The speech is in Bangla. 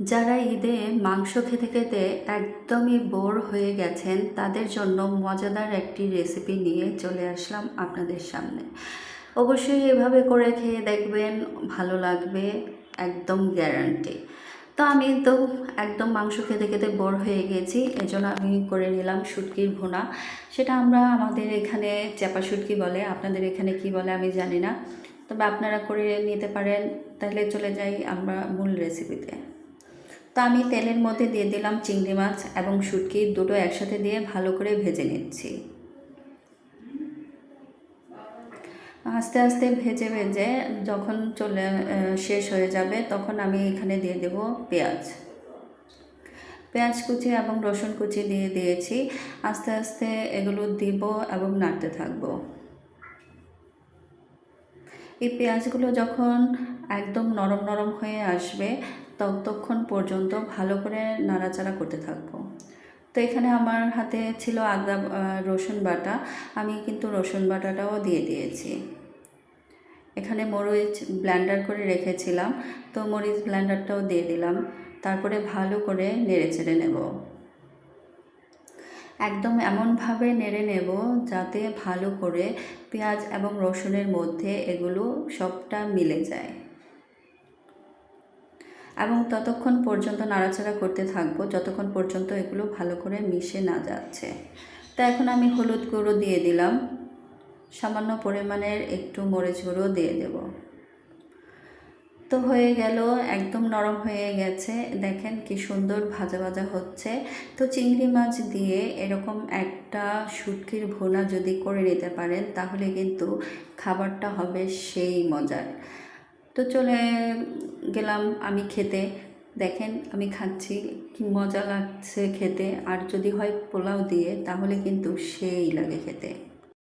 যারা ঈদে মাংস খেতে খেতে একদমই বোর হয়ে গেছেন, তাদের জন্য মজাদার একটি রেসিপি নিয়ে চলে আসলাম আপনাদের সামনে। অবশ্যই এভাবে করে খেয়ে দেখবেন, ভালো লাগবে, একদম গ্যারান্টি তো আমি তো একদম মাংস খেতে খেতে বোর হয়ে গেছি, এজন্য আমি করে নিলাম শুটকির ভুনা। সেটা আমরা আমাদের এখানে চাপা শুটকি বলে, আপনাদের এখানে কি বলে আমি জানি না। তবে আপনারা করে নিতে পারেন, তাহলে চলে যাই আমরা মূল রেসিপিতে তো আমি তেলের মধ্যে দিয়ে দিলাম চিংড়ি মাছ এবং শুটকি দুটো একসাথে দিয়ে ভালো করে ভেজে নিচ্ছি। আস্তে আস্তে ভেজে ভেজে যখন চলে শেষ হয়ে যাবে তখন আমি এখানে দিয়ে দেব পেঁয়াজ। পেঁয়াজ কুচি এবং রসুন কুচি দিয়ে দিয়েছি। আস্তে আস্তে এগুলো দিব এবং নাড়তে থাকব। এই পেঁয়াজগুলো যখন একদম নরম নরম হয়ে আসবে ততক্ষণ পর্যন্ত ভালো করে নাড়াচাড়া করতে থাকব। তো এখানে আমার হাতে ছিল আদা রসুন বাটা। আমি কিন্তু রসুন বাটাটাও দিয়ে দিয়েছি। এখানে মরিচ ব্ল্যান্ডার করে রেখেছিলাম। তো মরিচ ব্ল্যান্ডারটাও দিয়ে দিলাম। তারপরে ভালো করে নেড়ে চেড়ে নেব। একদম এমনভাবে নেড়ে নেব যাতে ভালো করে পেঁয়াজ এবং রসুনের মধ্যে এগুলো সবটা মিলে যায়। এবং ততক্ষণ পর্যন্ত নাড়াচাড়া করতে থাকব, যতক্ষণ পর্যন্ত এগুলো ভালো করে মিশে না যাচ্ছে। তো এখন আমি হলুদ গুঁড়ো দিয়ে দিলাম। সামান্য পরিমাণের একটু মরিচ গুঁড়ো দিয়ে দেব। তো হয়ে গেল, একদম নরম হয়ে গেছে। দেখেন কি সুন্দর ভাজা ভাজা হচ্ছে। তো চিংড়ি মাছ দিয়ে এরকম একটা শুটকির ভুনা যদি করে নিতে পারেন, তাহলে কিন্তু খাবারটা হবে সেই মজার। তো চলে গেলাম আমি খেতে। দেখেন আমি খাচ্ছি, কি মজা লাগছে খেতে। আর যদি হয় পোলাও দিয়ে, তাহলে কিন্তু সেই লাগে খেতে।